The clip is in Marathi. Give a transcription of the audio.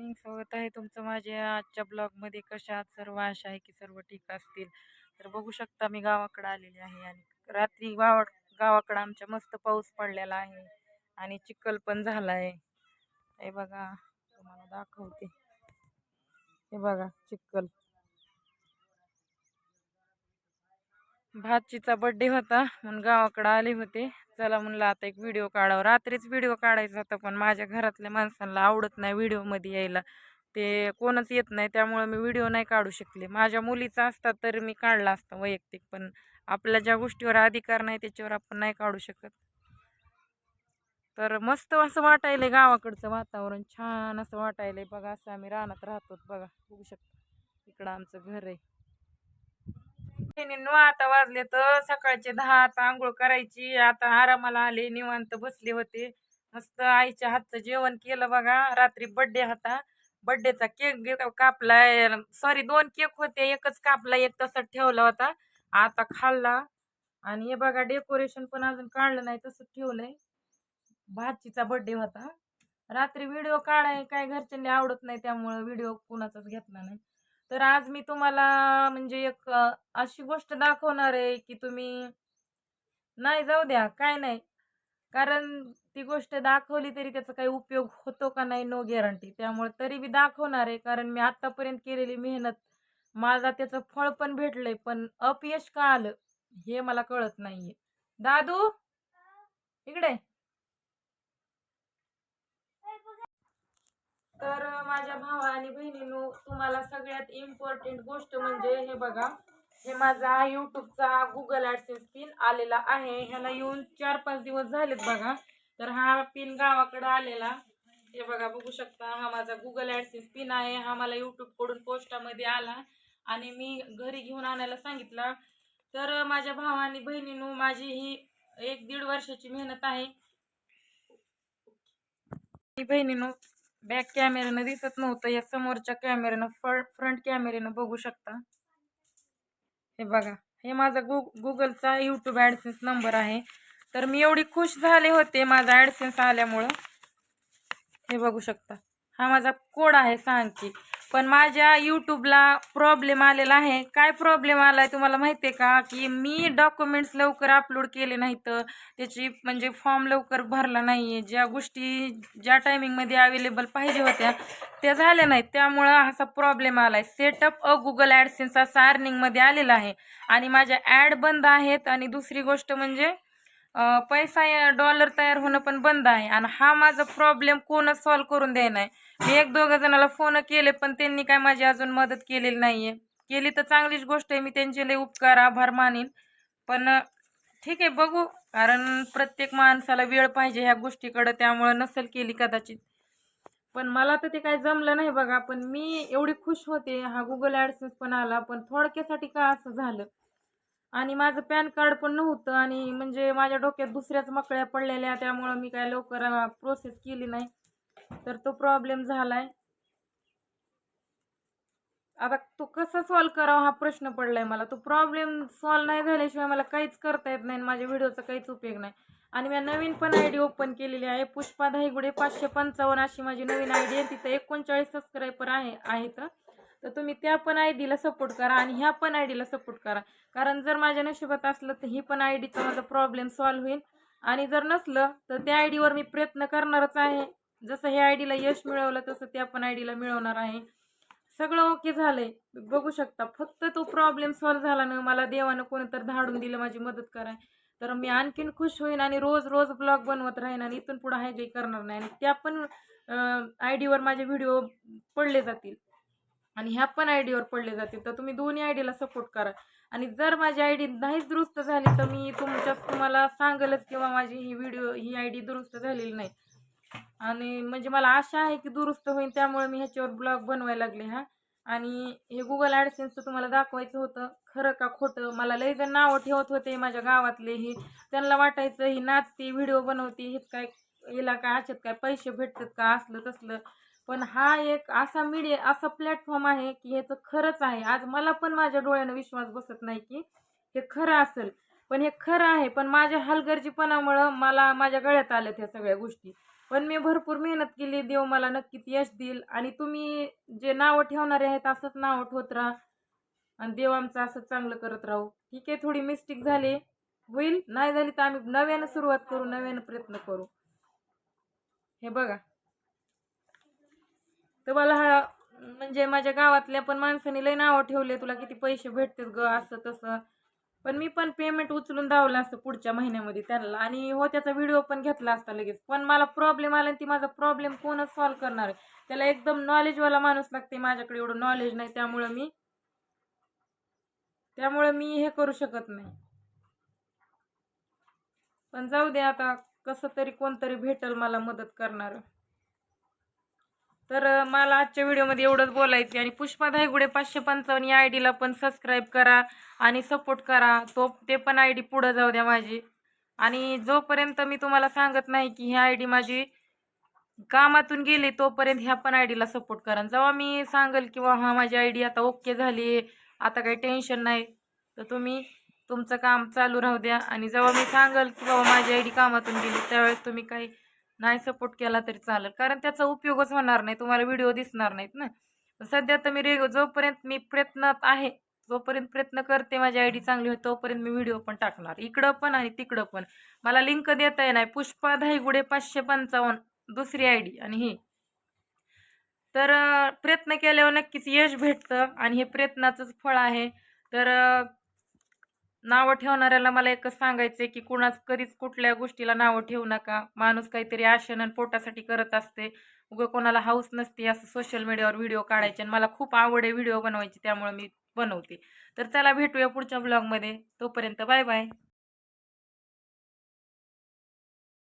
मॉर्निंग स्वागत आहे तुमचं माझ्या आजच्या ब्लॉगमध्ये कशा आहात सर्व आशा आहे की सर्व ठीक असतील? तर बघू शकता मी गावाकडे आलेली आहे आणि रात्री गावा गावाकडं आमच्या मस्त पाऊस पडलेला आहे आणि चिखल पण झाला आहे हे बघा तुम्हाला दाखवते. हे बघा चिखल. भाचीचा बड्डे होता. म्हणून गावाकडं आले होते. चला म्हणलं आता एक व्हिडिओ काढावं. रात्रीच व्हिडिओ काढायचा होता पण माझ्या घरातल्या माणसांना आवडत नाही व्हिडिओमध्ये यायला. ते कोणच येत नाही त्यामुळे मी व्हिडिओ नाही काढू शकले. माझ्या मुलीचा असता तर मी काढला असता वैयक्तिक पण आपल्या ज्या गोष्टीवर अधिकार नाही त्याच्यावर आपण नाही काढू शकत. तर मस्त असं वाटायलंय गावाकडचं वातावरण. छान असं वाटायलंय. बघा असं आम्ही रानात राहतो बघा. बघू शकतो. इकडं आमचं घर आहे. नो आता वाजले तर सकाळचे दहा आता आंघोळ करायची आता आरामाला आले निवांत बसले होते. मस्त आईच्या हातचं जेवण केलं बघा. रात्री बड्डे होता. बड्डेचा केक कापलाय सॉरी दोन केक होते. एकच कापला एक तसंच ठेवला होता. आता खाल्ला. आणि हे बघा डेकोरेशन पण अजून काढलं नाही तसंच ठेवलंय. भाचीचा बड्डे होता. रात्री व्हिडिओ काढाय काय घरच्यांनी आवडत नाही त्यामुळं व्हिडिओ कुणाचाच घेतला नाही. तर आज मी तुम्हाला म्हणजे एक अशी गोष्ट दाखवणार आहे की तुम्ही नाही जाऊ द्या काय नाही. कारण ती गोष्ट दाखवली तरी त्याचा काही उपयोग होतो का नाही नो गॅरंटी त्यामुळे तरी बी दाखवणार आहे कारण मी आत्तापर्यंत केलेली मेहनत माझा त्याचं फळ पण भेटलंय पण अपयश का आलं हे मला कळत नाहीये. दादू इकडे तर अ, माझ्या भावा आणि बहिणीनो तुम्हाला सगळ्यात इम्पॉर्टंट गोष्ट म्हणजे हे बघा हे माझा यूट्यूबचा गुगल ॲडसेस पिन आलेला आहे. ह्याला येऊन चार पाच दिवस झालेत बघा. तर हा पिन गावाकडं आलेला. हे बघा बघू शकता हा माझा गुगल ॲडसेस पिन आहे. हा मला यूट्यूबकडून पोस्टामध्ये आला. आणि मी घरी घेऊन आणायला सांगितला. तर माझ्या भावा आणि बहिणीनो माझी ही एक दीड वर्षाची मेहनत आहे. बहिणीनो बॅक कॅमेऱ्यानं दिसत नव्हतं. या समोरच्या कॅमेऱ्यानं फ्रंट कॅमेऱ्यानं बघू शकता. हे बघा हे माझा गु गुगलचा यूट्यूब ॲडसेन्स नंबर आहे. तर मी एवढी खुश झाले होते माझा ॲडसेन्स आल्यामुळं. हे बघू शकता. हा माझा कोड आहे सांगची पण माझ्या यूट्यूबला प्रॉब्लेम आलेला आहे. काय प्रॉब्लेम आला आहे तुम्हाला माहिती आहे का? की मी डॉक्युमेंट्स लवकर अपलोड केले नाहीत. त्याची म्हणजे फॉर्म लवकर भरला नाही आहे ज्या गोष्टी ज्या टायमिंगमध्ये अवेलेबल पाहिजे होत्या त्या झाल्या नाहीत. त्यामुळं असा प्रॉब्लेम आला आहे सेटअप अ गुगल ॲडसेन्स असा अर्निंगमध्ये आलेला आहे. आणि माझ्या ॲड बंद आहेत. आणि दुसरी गोष्ट म्हणजे पैसा डॉलर तयार होणं पण बंद आहे. आणि हा माझा प्रॉब्लेम कोणच सॉल्व करून देणार नाही. मी एक दोघं जणाला फोन केले पण त्यांनी काय माझी अजून मदत केलेली नाही आहे केली तर चांगलीच गोष्ट आहे मी त्यांचे लय उपकार आभार मानेन. पण ठीक आहे बघू. कारण प्रत्येक माणसाला वेळ पाहिजे ह्या गोष्टीकडं त्यामुळं नसेल केली कदाचित. पण मला तर ते काय जमलं नाही बघा. पण मी एवढी खुश होते. हा गुगल ॲडसेन्स पण आला पण थोडक्यासाठी का असं झालं? आणि माझं पॅन कार्ड पण नव्हतं आणि म्हणजे माझ्या डोक्यात दुसऱ्याच मकळ्या पडलेल्या त्यामुळं मी काय लवकर प्रोसेस केली नाही. तर तो प्रॉब्लेम झालाय. आता तो कसा सॉल्व करावा हा प्रश्न पडलाय मला. तो प्रॉब्लेम सॉल्व नाही झाल्याशिवाय मला काहीच करता येत नाही आणि माझ्या व्हिडिओचा काहीच उपयोग नाही. आणि मी नवीन पण आय डी ओपन केलेली आहे. पुष्पा धाईगुडे पाचशे पंचावन्न अशी माझी नवीन आय डी आहे. तिथं एकोणचाळीस सबस्क्रायबर आहे आहेत. तर तुम्ही त्या पण आय डीला सपोर्ट करा आणि ह्या पण आय डीला सपोर्ट करा. कारण जर माझ्या नशिबात असलं तर ही पण आय डीचा माझा प्रॉब्लेम सॉल्व्ह होईल. आणि जर नसलं तर त्या आय डीवर मी प्रयत्न करणारच आहे. जसं ह्या आय डीला यश मिळवलं तसं त्या पण आय डीला मिळवणार आहे. सगळं ओके झालंय. बघू शकता फक्त तो प्रॉब्लेम सॉल्व्ह झाला ना मला देवानं कोणीतरी धाडून दिलं माझी मदत कराय तर मी आणखीन खुश होईन आणि रोज रोज ब्लॉग बनवत राहीन आणि इथून पुढे हाय काही करणार नाही. आणि त्या पण आय डीवर माझे व्हिडिओ पडले जातील. आणि ह्या पण आय डीवर पडले जातील तर तुम्ही दोन्ही आय डीला सपोर्ट करा. आणि जर माझी आय डी नाहीच दुरुस्त झाली तर मी तुमच्या तुम्हाला सांगेलच किंवा माझी ही व्हिडिओ ही आय डी दुरुस्त झालेली नाही. आणि म्हणजे मला आशा आहे की दुरुस्त होईल त्यामुळे मी ह्याच्यावर ब्लॉग बनवायला लागले हा. आणि हे गुगल ॲडसेन्सचं तुम्हाला दाखवायचं होतं खरं का खोटं? मला लई जण नावं ठेवत होते माझ्या गावातले हे. त्यांना वाटायचं ही नाचते व्हिडिओ बनवते हेच काय हिला काय अशात काय पैसे भेटतात का? असलं तसलं. पण हा एक असा मीडिया असा प्लॅटफॉर्म आहे की ह्याचं खरंच आहे. आज मला पण माझ्या डोळ्यानं विश्वास बसत नाही की हे खरं असेल. पण हे खरं आहे पण माझ्या हलगर्जीपणामुळं मला माझ्या गळ्यात आल्यात ह्या सगळ्या गोष्टी. पण मी भरपूर मेहनत केली देव मला नक्कीच यश देईल. आणि तुम्ही जे नावं ठेवणारे आहेत असंच नावं ठेवत राहा. आणि देव आमचं असंच चांगलं करत राहू. ठीक आहे थोडी मिस्टेक झाली. होईल. नाही झाली तर आम्ही नव्यानं सुरुवात करू नव्यानं प्रयत्न करू. हे बघा. तुम्हाला हा म्हणजे माझ्या गावातल्या पण माणसाने लय नावं ठेवले तुला किती पैसे भेटतात ग असं तसं. पण मी पण पेमेंट उचलून धावलं असतं पुढच्या महिन्यामध्ये त्यांना. आणि हो त्याचा व्हिडिओ पण घेतला असता लगेच. पण मला प्रॉब्लेम आला आणि ती माझा प्रॉब्लेम कोणच सॉल्व करणार आहे त्याला एकदम नॉलेजवाला माणूस लागते माझ्याकडे एवढं नॉलेज नाही. त्यामुळं मी त्यामुळं मी हे करू शकत नाही. पण जाऊ दे आता कसं तरी कोणतरी भेटल मला मदत करणार. तर मला आजच्या व्हिडिओमध्ये एवढंच बोलायचं आणि पुष्पा धायगुडे पाचशे पंचावन्न या आय डीला पण सबस्क्राईब करा आणि सपोर्ट करा. तो ते पण आय डी पुढं जाऊ द्या माझी. आणि जोपर्यंत मी तुम्हाला सांगत नाही की ही आय डी माझी कामातून गेली तोपर्यंत ह्या पण आय डीला सपोर्ट करा. जेव्हा मी सांगेल किंवा हा माझी आय डी आता ओके झाली आता काही टेन्शन नाही तर तुम्ही तुमचं काम चालू राहू द्या. आणि जेव्हा मी सांगेल की बाबा माझी आय डी कामातून गेली त्यावेळेस तुम्ही काही नाही सपोर्ट केला तरी चालेल. कारण त्याचा उपयोगच होणार नाही. तुम्हाला व्हिडिओ दिसणार नाहीत ना. सध्या तर मी रेग जोपर्यंत मी प्रयत्नात आहे जोपर्यंत प्रयत्न करते माझी आय डी चांगली होती तोपर्यंत मी व्हिडिओ पण टाकणार. इकडं पण आणि तिकडं पण. मला लिंक देता येणार. पुष्पा धाईगुडे पाचशे पंचावन्न. दुसरी आय डी आणि ही. तर प्रयत्न केल्यावर नक्कीच यश भेटतं आणि हे प्रयत्नाचंच फळ आहे. तर नावं ठेवणाऱ्याला मला एकच सांगायचं आहे की कुणाच कधीच कुठल्या गोष्टीला नावं ठेवू नका. माणूस काहीतरी आशन पोटासाठी करत असते. उगं कोणाला हाऊस नसते असं सोशल मीडियावर व्हिडिओ काढायचे आणि मला खूप आवड आहे व्हिडिओ बनवायची त्यामुळे मी बनवते. तर चला भेटूया पुढच्या ब्लॉगमध्ये तोपर्यंत बाय बाय